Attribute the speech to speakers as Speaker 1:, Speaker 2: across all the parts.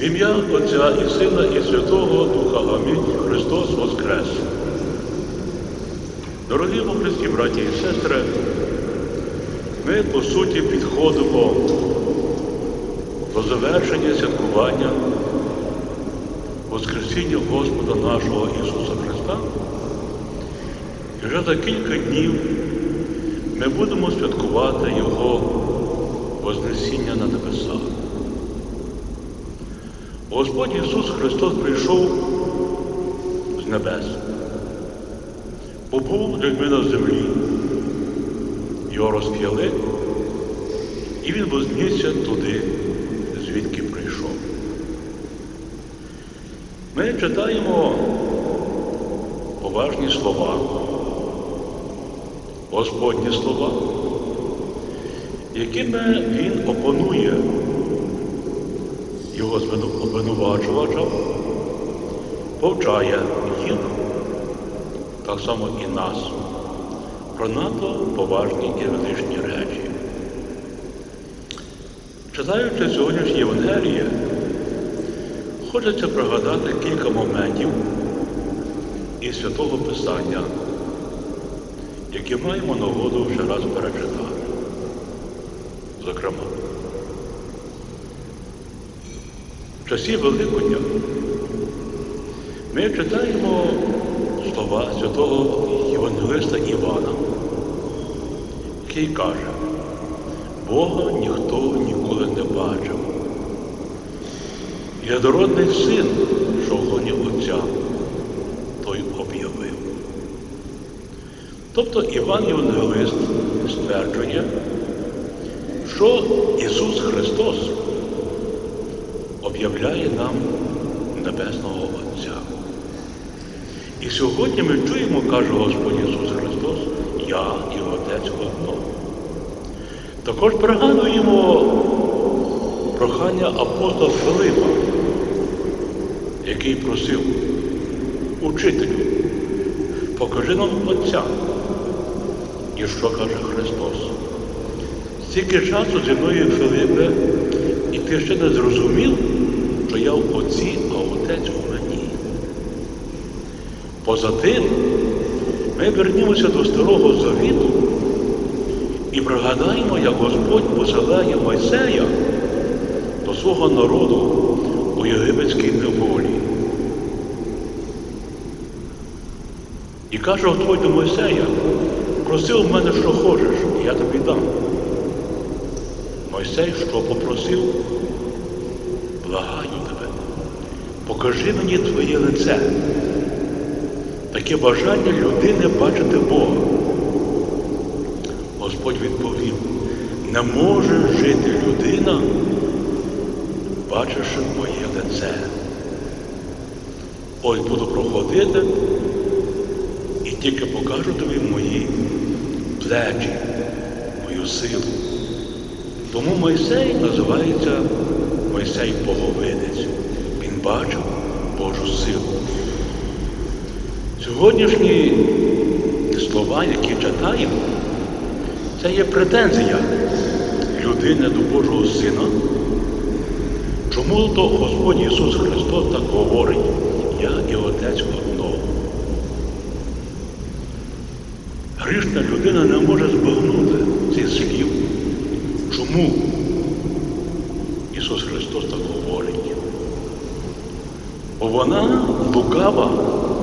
Speaker 1: В ім'я Отця і Сина, і Святого Духа Амінь. Христос Воскрес. Дорогі во Христі, браті і сестри, ми по суті підходимо до завершення святкування Воскресіння Господа нашого Ісуса Христа. І вже за кілька днів ми будемо святкувати Його Вознесіння на небесах. Господь Ісус Христос прийшов з небес, побув людьми на землі, його розп'яли, і Він вознісся туди, звідки прийшов. Ми читаємо поважні слова, Господні слова, якими Він опонує його обвинувачувача, повчає їх, так само і нас, про надто поважні і величні речі. Читаючи сьогоднішнє Євангеліє, хочеться пригадати кілька моментів із святого Писання, які маємо нагоду ще раз перечитати. Зокрема, в часі Великодня ми читаємо слова святого Євангелиста Івана, який каже, Бога ніхто ніколи не бачив. Ядородний син, що в Отця, той об'явив. Тобто Іван Євангелист стверджує, що Ісус Христос об'являє нам Небесного Отця. І сьогодні ми чуємо, каже Господь Ісус Христос, Я і Отець одно. Також пригадуємо прохання апостола Филипа, який просив учителю, покажи нам Отця. І що каже Христос? Стільки часу зі мною Филипе, і ти ще не зрозумів, я в Отці, а Отець у мені. Поза тим, ми вернімося до Старого Завіту і пригадаємо, як Господь посилає Мойсея до свого народу у єгипетській неволі. І каже Господь до Мойсея, проси у мене, що хочеш, і я тобі дам. Мойсей що попросив? Благаю тебе, покажи мені твоє лице. Таке бажання людини бачити Бога. Господь відповів, не може жити людина, бачивши моє лице. Ось буду проходити і тільки покажу тобі мої плечі, мою силу. Тому Мойсей називається Мойсей Боговидець. Бачив Божу силу. Сьогоднішні слова, які читаємо, це є претензія людини до Божого Сина. Чому то Господь Ісус Христос так говорить, я і Отець одного. Грішна людина не може збагнути цих слів. Чому Ісус Христос так говорить? Вона лукава,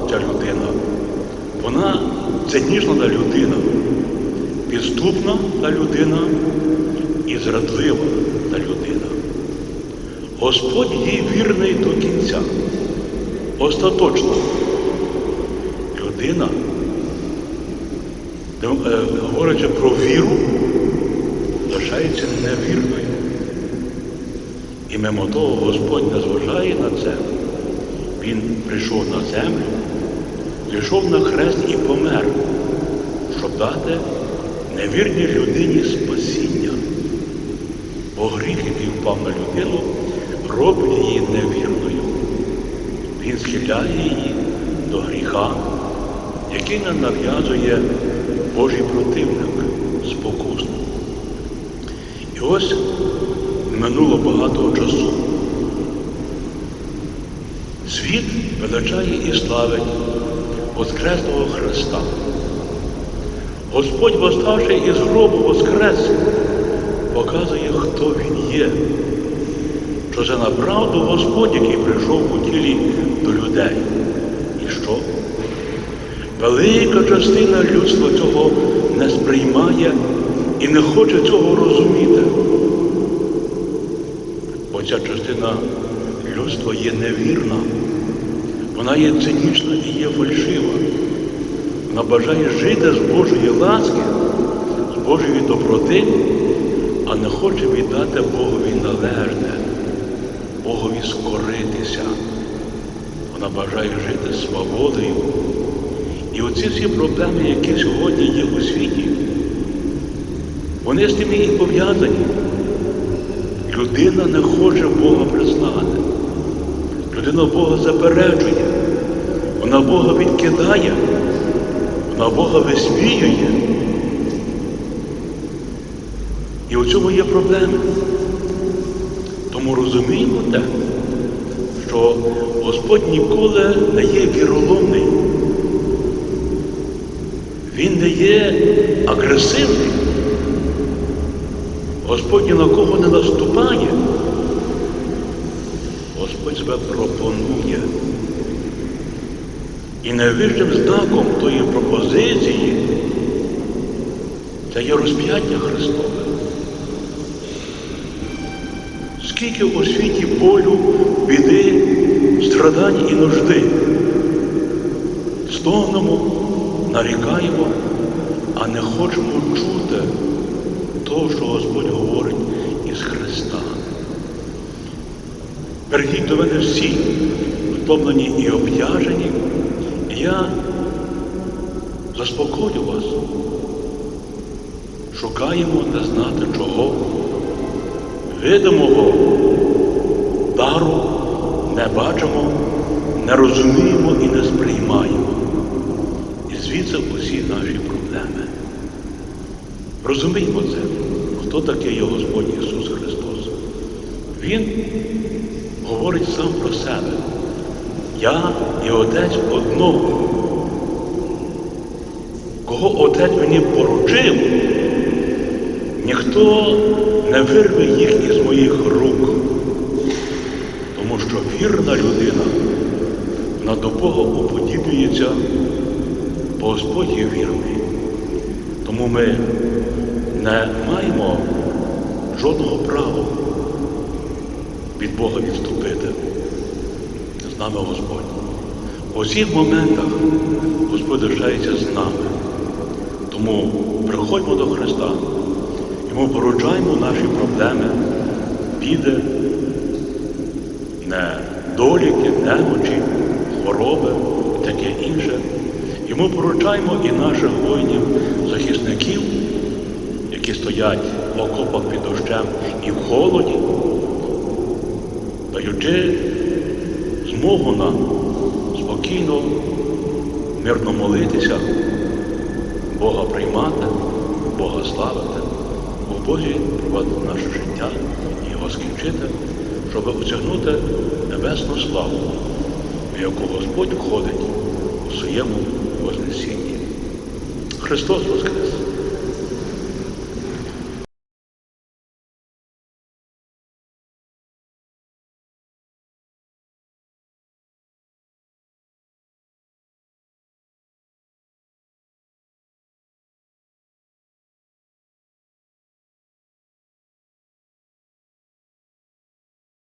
Speaker 1: ця людина, вона цинічна та людина, підступна та людина і зрадлива та людина. Господь їй вірний до кінця. Остаточно. Людина, говорячи про віру, лишається невірною. І мимо того Господь не зважає на це. Він прийшов на землю, прийшов на хрест і помер, щоб дати невірній людині спасіння. Бо гріх, який впав на людину, робить її невірною. Він схиляє її до гріха, який нам нав'язує Божий противник, спокусник. І ось минуло багато часу. Світ величає і славить Воскреслого Христа. Господь, восставши із гробу Воскрес, показує, хто Він є. Що це направду Господь, який прийшов у тілі до людей. І що? Велика частина людства цього не сприймає і не хоче цього розуміти. Бо ця частина людства є невірна, вона є цинічна і є фальшива. Вона бажає жити з Божої ласки, з Божої доброти, а не хоче віддати Богові належне, Богові скоритися. Вона бажає жити свободою. І оці всі проблеми, які сьогодні є у світі, вони з тим і пов'язані. Людина не хоче Бога признати. Людина Бога заперечує, вона Бога відкидає, вона Бога висміює. І у цьому є проблеми. Тому розуміємо те, що Господь ніколи не є віроломний. Він не є агресивний. Господь ні на кого не наступає. Себе пропонує. І найвищим знаком тої пропозиції це є розп'яття Христове. Скільки у світі болю, біди, страдань і нужди. Стогнемо, нарікаємо, а не хочемо чути того, що Господь говорить із Христа. Прийдіть до мене всі, втомлені і обтяжені, я заспокою вас. Шукаємо не знати чого. Видимого дару не бачимо, не розуміємо і не сприймаємо. І звідси усі наші проблеми. Розуміємо це, хто такий є Господь Ісус Христос. Він говорить сам про себе. Я і Отець одного. Кого Отець мені поручив, ніхто не вирве їх із моїх рук. Тому що вірна людина, вона до Бога уподібнюється, бо Господь є вірний. Тому ми не маємо жодного права від Бога відступити. З нами Господь. У всіх моментах Господь лишається з нами. Тому приходьмо до Христа, йому поручаємо наші проблеми, біди, недоліки, немочі, хвороби і таке інше. Йому поручаємо і наших воїнів, захисників, які стоять в окопах під дощем і в холоді, даючи змогу нам спокійно, мирно молитися, Бога приймати, Бога славити, у Бозі провадити наше життя і його скінчити, щоб осягнути небесну славу, в яку Господь входить у своєму Вознесінні. Христос Воскрес!